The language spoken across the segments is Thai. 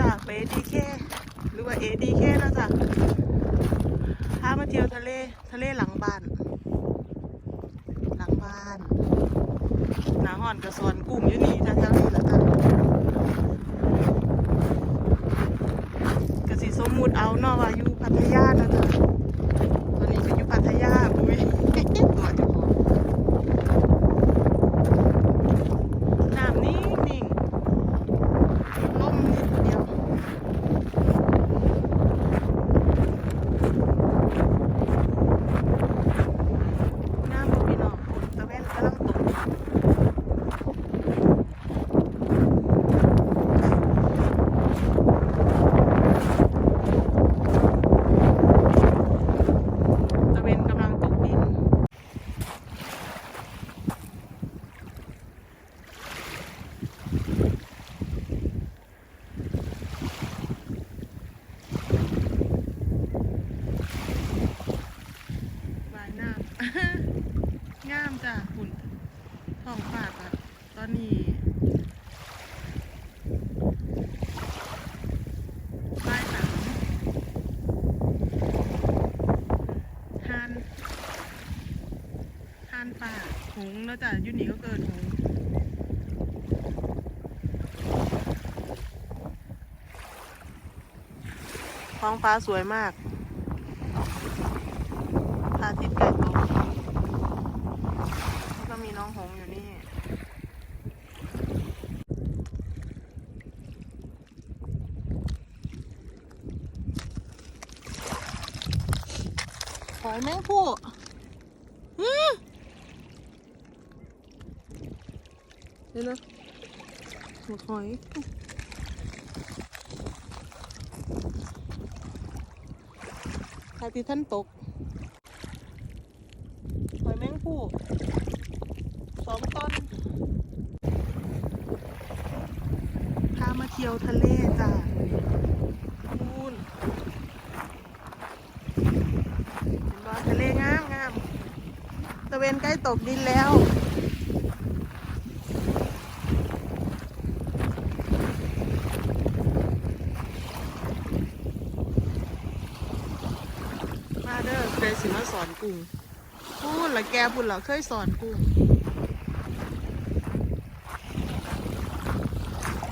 จ้ะไปเอดีเคหรือว่าเอดีเคนะจ้ะพามาเที่ยวทะเล ทะเลหลังบ้าน หลังบ้านหนาห่อนกับสวนกุ้งอยู่นี่แถวๆนี้แหละจ้ะกระสิสมมุติเอาเนาะว่าอยู่พัทยานะจ๊ะตอนนี้ก็อยู่พัทยาอุ้ย ตัวเจะของน้ำนิ่งนิ่งลมนิดเดียว น้ำบ่พี่น้องตะเวนกำลังตกตะเวนกำลังตกดิน วายน้ำ งามจ้ะหุ่นท้องฟ้าจ้ะตอนนี้บ่ายสามทานทานป่าห งแล้วจ้ะยูนี่ก็เกิดหงท้องฟ้าสวยมากพระอาทิตย์ใกล้ตกแล้วก็มีน้องหงอยู่นี่หอยแมงผู้อืม เดี๋ยวนะหัวหอยพระอาทิตย์ท่านตก หอยแมงผู้สองต้นพามาเที่ยวทะเลจ้ะคูนเห็นบ่ทะเลงามงามตะเวนใกล้ตกดินแล้ว มา เด้อเดสิมาสอนกุ้งพูดละแกพูดละเคยสอนกุ้ง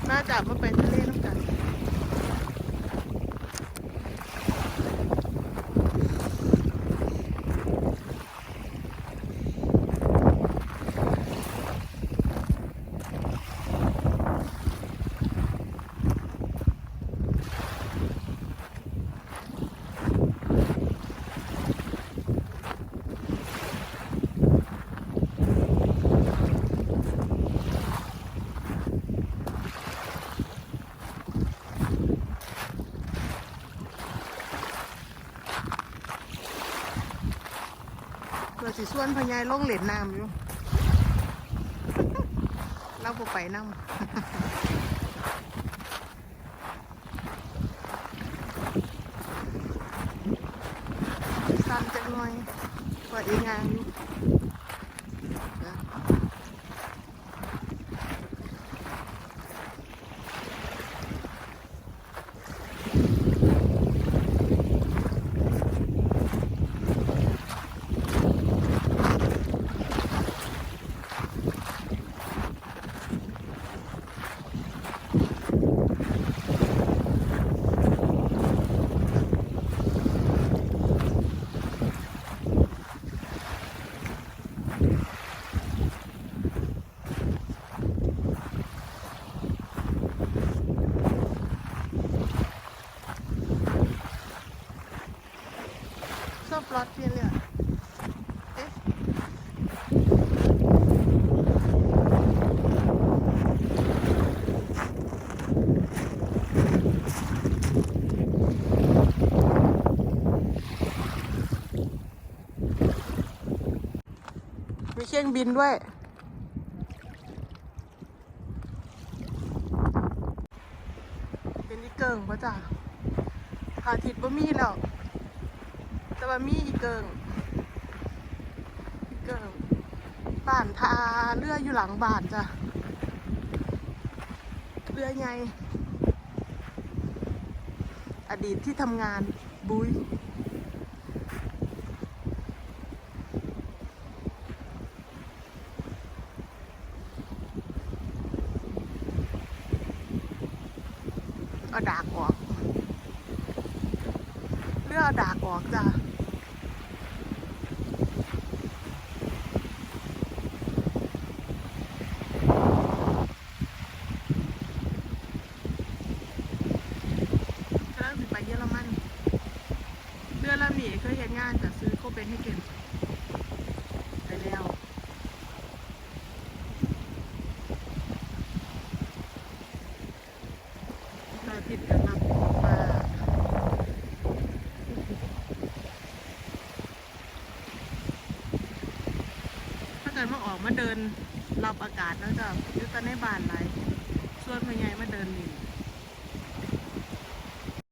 น่าจะมาไปทะเลน้ำกัน เราสิส่วนพญายลงเหรียญน้ำอยู่ เราไปน้ำสั่นจังหน่อยกว่าอีงานอยู่ ชอบรถเพียนเลย มีเร่งบินด้วย เป็นอีเกิงปะจ้ะพาทิตบ่มีแล้วแต่ว่ามีอีเกิงอีเกิงบ้านทาเรืออยู่หลังบ้านจ้ะเรือใหญ่อดีตที่ทำงานบุย เอาดากออกเลือกเอาดากออกจ้ะกำลังสิไปเยอรมันเดือนละหมีเคยเห็นงานจะซื้อโคเปนให้เก็นไปแล้วพระอาทิตย์กำลังออกมาถ้าเกิดมาออกมาเดินรับอากาศแล้วก็อยุตในบ้านไรส่วนพ่อใหญ่มาเดินดิน